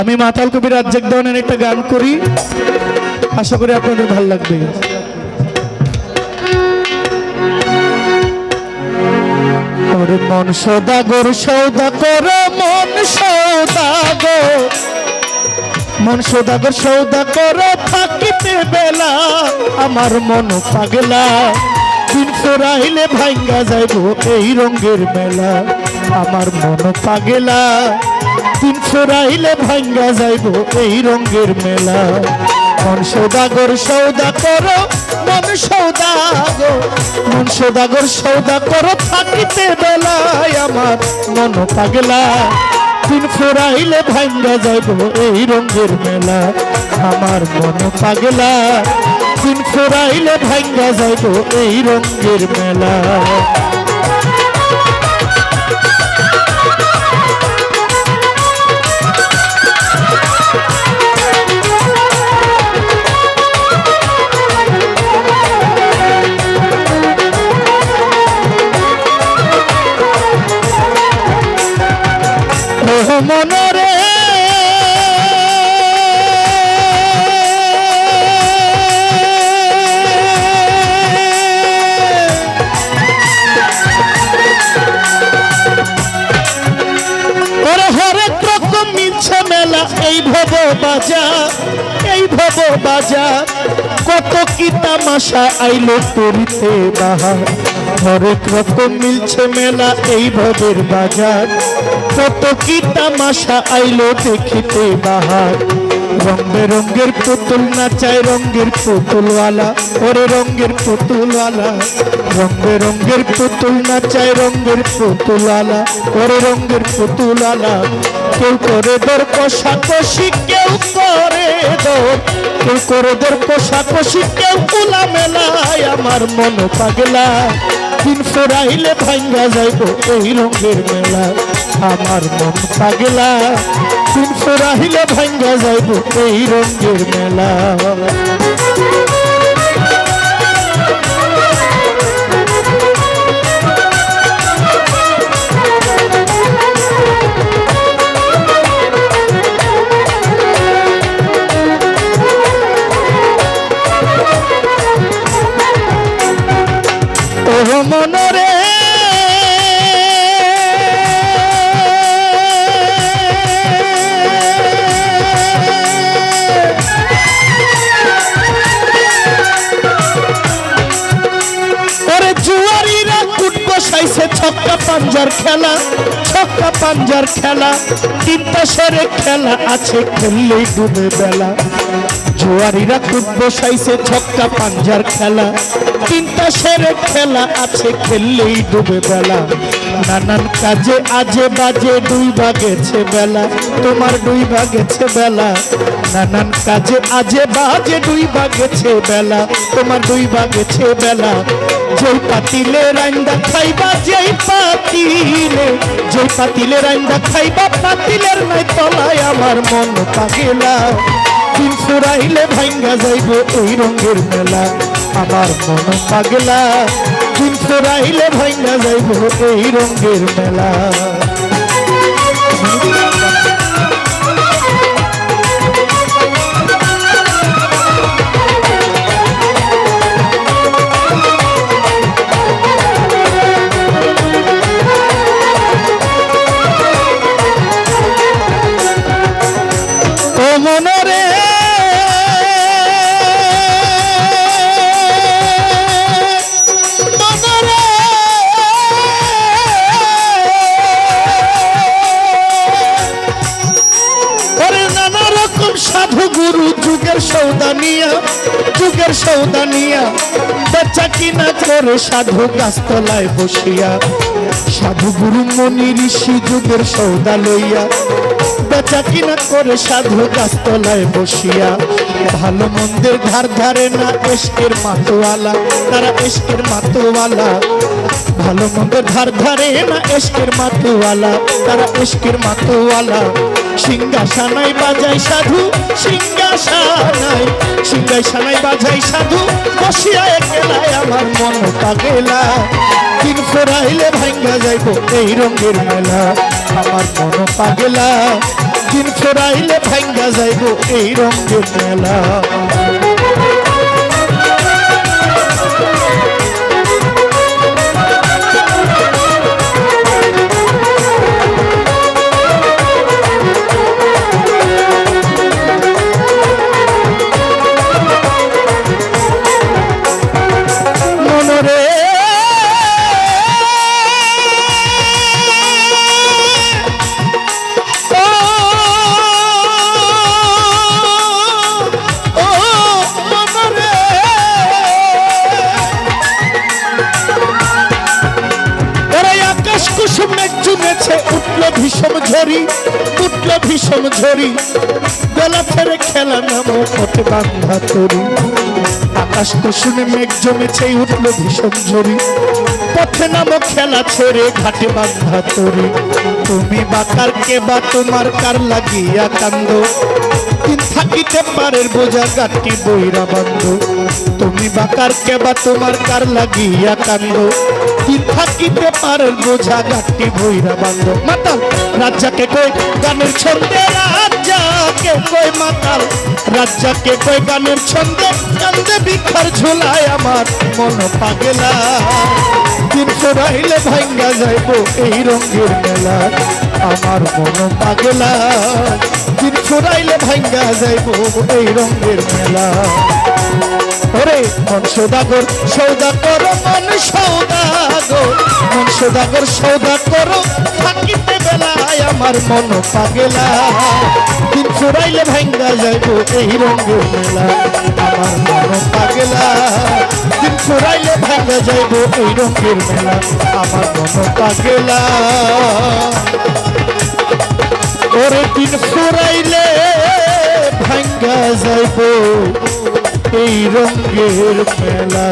আমি মাতাল কবি রাজ্জাক দেওয়ানের একটা গান করি, আশা করি আপনাদের ভালো লাগবে। ওরে মন সৌদাগর সৌদাগর মন সৌদাগর মন সৌদাগর সৌদাগর থাকিতে বেলা, আমার মন পাগলা। দিন ফোরাইলে ভাঙ্গা যাইব এই রঙের মেলা, আমার মন পাগলা। দিন ফোরাইলে ভাঙ্গা যাইব এই রঙের মেলা। মন সৌদাগর সৌদা করো, মন সৌদাগর মন সৌদাগর সৌদা করো, থাকিতে বেলায় আমার মন পাগলা। দিন ফোরাইলে ভাঙ্গা যাইব এই রঙের মেলা। আমার মন পাগলা। দিন ফোরাইলে ভাঙ্গা যাইব এই রঙের মেলা। এই ভব বাজা, এই ভব বাজা। কত কি তামাশা আইলো করিতে বাহার। হরেক রকম মিলছে মেলা এই ভবের বাজার। কত কি তামাশা আইলো দেখিতে বাহার। রং বেরঙ্গের পুতুল নাচায় রঙ্গের পুতুলওয়ালা। ওরে রঙ্গের পুতুলওয়ালা। রং বেরঙ্গের পুতুল নাচায় রঙ্গের পুতুলওয়ালা। ওরে রঙ্গের পুতুলওয়ালা। কেউ করে দর কষাকষি কেউ করে দর কেউ করে দর কষাকষি কেউ কুলা মেলায় আমার মন পাগলা। দিন ফোরাইলে ভাঙ্গা যাইব এই রঙের মেলা। আমার মন পাগলা। দিন ফোরাইলে ভাঙ্গা যাইব এই রঙের মেলা। ছক্কা পাঞ্জার খেলা ছক্কা পাঞ্জার খেলা, তিনটা সেরে খেলা আছে খেললেই ডুবে বেলা। জোয়ারিরা খুব বসাইছে ছক্কা পাঞ্জার খেলা, তিনটা সেরে খেলা আছে খেললেই ডুবে বেলা। নানান কাজে আজে বাজে দুই বাগেছে বেলা তোমার দুই বাগেছে বেলা নানান কাজে আজে বাজে দুই বাগেছে বেলা তোমার দুই বাগেছে বেলা যেই পাতিলে রান্দা খাইবা, যেই পাতিলে যেই পাতিলে রান্দা খাইবা, পাতিলের নাই তলায় আমার মন পাগেলা। দিন ফুরাইলে ভাঙ্গা যাইব ওই রঙের মেলা, আমার মন পাগলা। দিন রাইলে ভাঙ্গা যাইব এই রঙের মেলা। সৌদানিয়া, যুগের সৌদানিয়া। বেচা কিনা করে সাধু গাছতলায় বসিয়া। সাধু গুরু মনি ঋষি যুগের সৌদা লইয়া। বেচা কিনা করে সাধু গাছতলায় বসিয়া। ভালো মন্দের ধার ধারে না এসকের মাতোয়ালা, তারা এসকের মাতোয়ালা। ভালো মন্দের ধার ধারে না এসকের মাতোয়ালা, তারা এসকের মাতোয়ালা। সিংহাসানাই বাজাই সাধু, সিংহাসানায় সিংহাসানায় বাজাই সাধু, বসিয়া একলায় আমার মন পাগেলা। দিন ফোরাইলে ভাঙ্গা যাইব এই রঙের মেলা, আমার মন পাগেলা। দিন ফেরাইলে ভাঙ্গা যাইব এই রঙের মেলা। ঝরি উঠল ভীষণ ঝরি গলা ফেরে খেলা নামো পথে বান্ধা তরি। আকাশ কুসুমে মেঘ জমেছে, উঠল ভীষণ ঝরি পথে নামো খেলা ছেড়ে, ঘাটে বান্ধা তরি। তুমি বাকার কে বা তোমার কার লাগিয়া কান্দ? থাকিতে পারের বোঝা গাটি বইরা বান্ধ। তুমি বাকার কে বা তোমার কার লাগিয়া কান্দ? থাকিতে পারের বোঝা গাটি বইরা বান্ধ। মাতাল রাজ্জাকে কই গানের ছন্দে রাজ্জাকে কই মাতাল রাজ্জাকে কই গানের ছন্দে ছন্দে বিখার ঝুলায় আমার মন পাগেলা। দিন ফোরাইলে ভাঙ্গা যাইব এই রঙের মেলা, আমার মন পাগলা। দিন ফোরাইলে ভাঙ্গা যাইব এই রঙের মেলা। ওরে মন সৌদাগর সৌদা করো মন সৌদাগর। মন সৌদাগর সৌদা করো থাকিতে বেলায় আমার মন পাগেলা। দিন ফুরাইলে ভাঙ্গা যাইব এই রঙের মেলা। আমার মন পাগেলা। দিন ফুরাইলে ভাঙ্গা যাইব এই রঙের মেলা। আমার মন পাগেলা। ওরে দিন ফুরাইলে ভাঙ্গা যাইব এই রঙের মেলা।